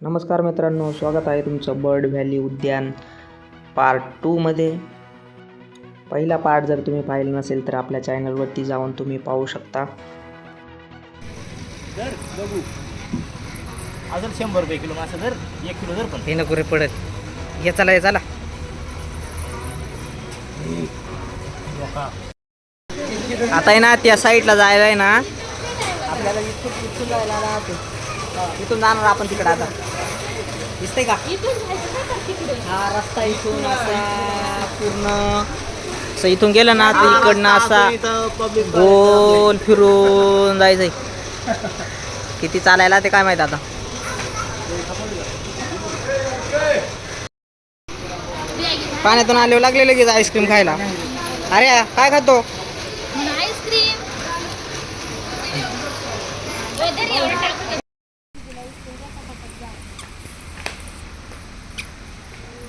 नमस्कार मित्रांनो स्वागत आहे तुमचं बर्ड व्हॅली उद्यान पार्ट टूमध्ये पहिला पार्ट जर तुम्ही पाहिला नसेल तर आपल्या चॅनलवरती जाऊन तुम्ही पाहू शकता. दर बघू. अजून शंभर रुपये किलो मासा दर एक किलो दर पण. हे नको रे पडत. हे चला हे चला. आता आहे ना त्या साईडला जायला आहे ना. आपल्याला इथून इथून जायला राहते इथून जाणार आपण तिकडे आता. दिसतंय का? हा रस्ता इथून असा पूर्ण. असं इथून गेलं ना तर इकडनं असा गोल फिरून जायचंय. किती चालायला ते काय माहीत आता? पाण्यातून आले लागले लगेच आईस्क्रीम खायला. अरे काय खातो आईस्क्रीम वेदर एवढं टाकतं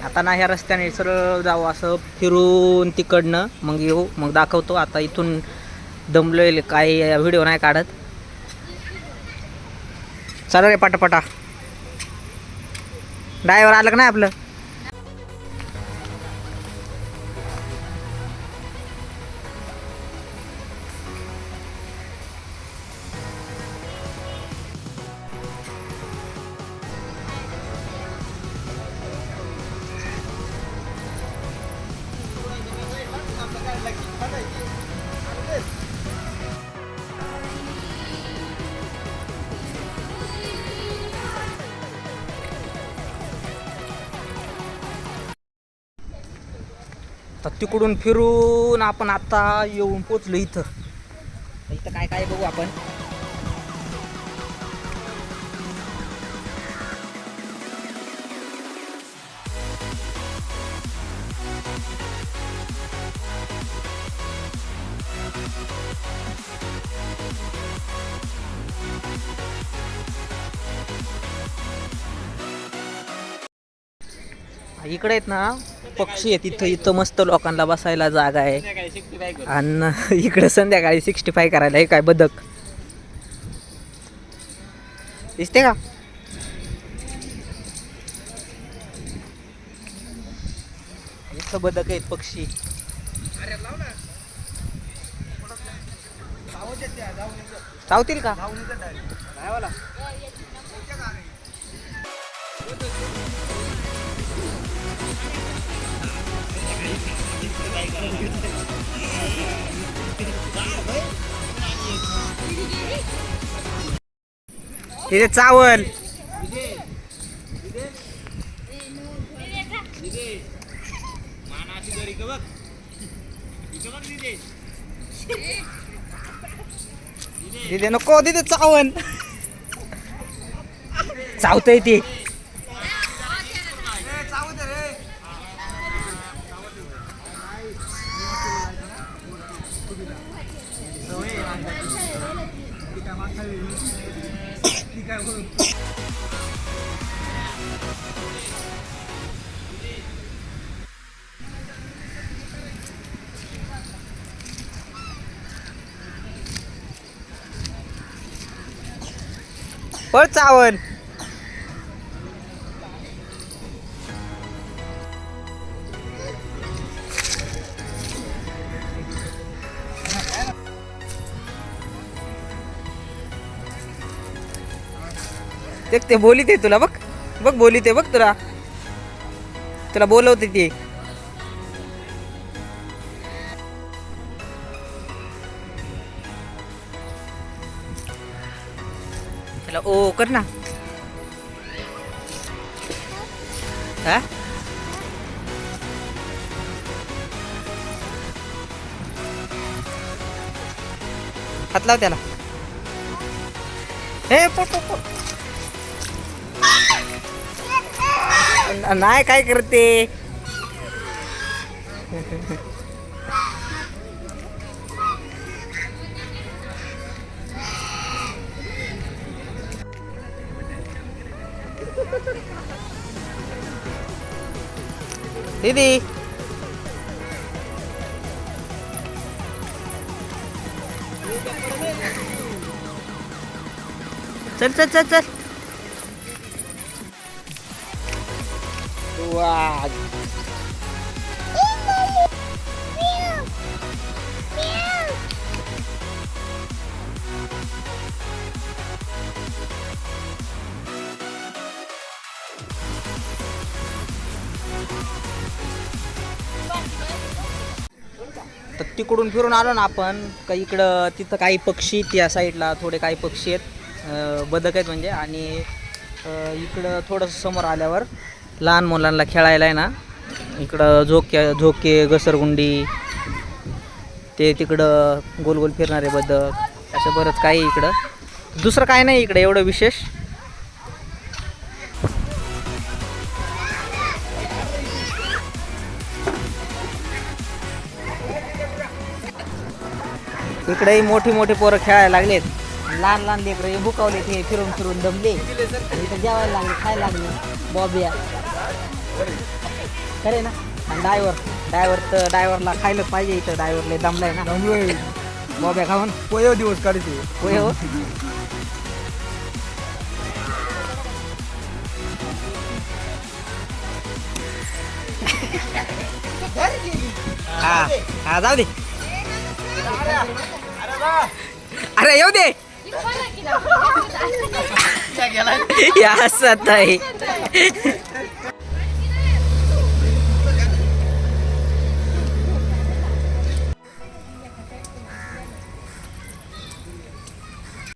आता ना ह्या रस्त्याने सरळ जाऊ असं फिरून तिकडनं मग येऊ मग दाखवतो. आता इथून दमलेले काही व्हिडिओ नाही काढत. चालू रे पटापटा. ड्रायव्हर आलं का नाही आपलं? तर तिकडून फिरून आपण आता येऊन पोचलो इथं. इथं काय काय बघू आपण? इकडे आहेत ना पक्षी आहेत. इथं इथं मस्त लोकांना बसायला जागा आहे. आणि इकडे संध्याकाळी सिक्स्टी फाय करायला हे काय बदक. दिसते का? इथं बदक आहेत पक्षी. चावतील का? इथे चावल. तिथे नको तिथे चावन चावतय ते. पळ चावल देख ते बोली ते तुला बघ. बघ बोली ते बघ तुला. तुला बोलवते ते. त्याला ओ कर ना. हा? हात लाव त्याला. हे पोट पोट नाही काय करते दीदी चल चल चल चल वा तर तिकडून फिरून आलो ना आपण. का इकडं तिथं काही पक्षी त्या साईडला थोडे काही पक्षी आहेत. बदक आहेत म्हणजे. आणि इकडं थोडंसं समोर आल्यावर लहान मुलांना खेळायला आहे ना इकडं झोके झोके घसरगुंडी ते तिकडं गोल गोल फिरणारे बदक असं बरंच काही इकडं. दुसरं काय नाही इकडं एवढं विशेष. इकडेही मोठी मोठी पोरं खेळायला लागलेत. लहान लहान लेकरं हे बुकावले ते फिरून फिरून दमले. इथं जेवायला लागले खायला लागले. बॉबिया खरे ना. आणि ड्रायव्हर ड्रायव्हर तर ड्रायव्हरला खायला पाहिजे इथं. ड्रायव्हरला दमलाय ना. बॉब्या खाऊन. पोय दिवस काढते होय हो हा हा जाऊ दे. अरे येऊ दे. या हसत आहे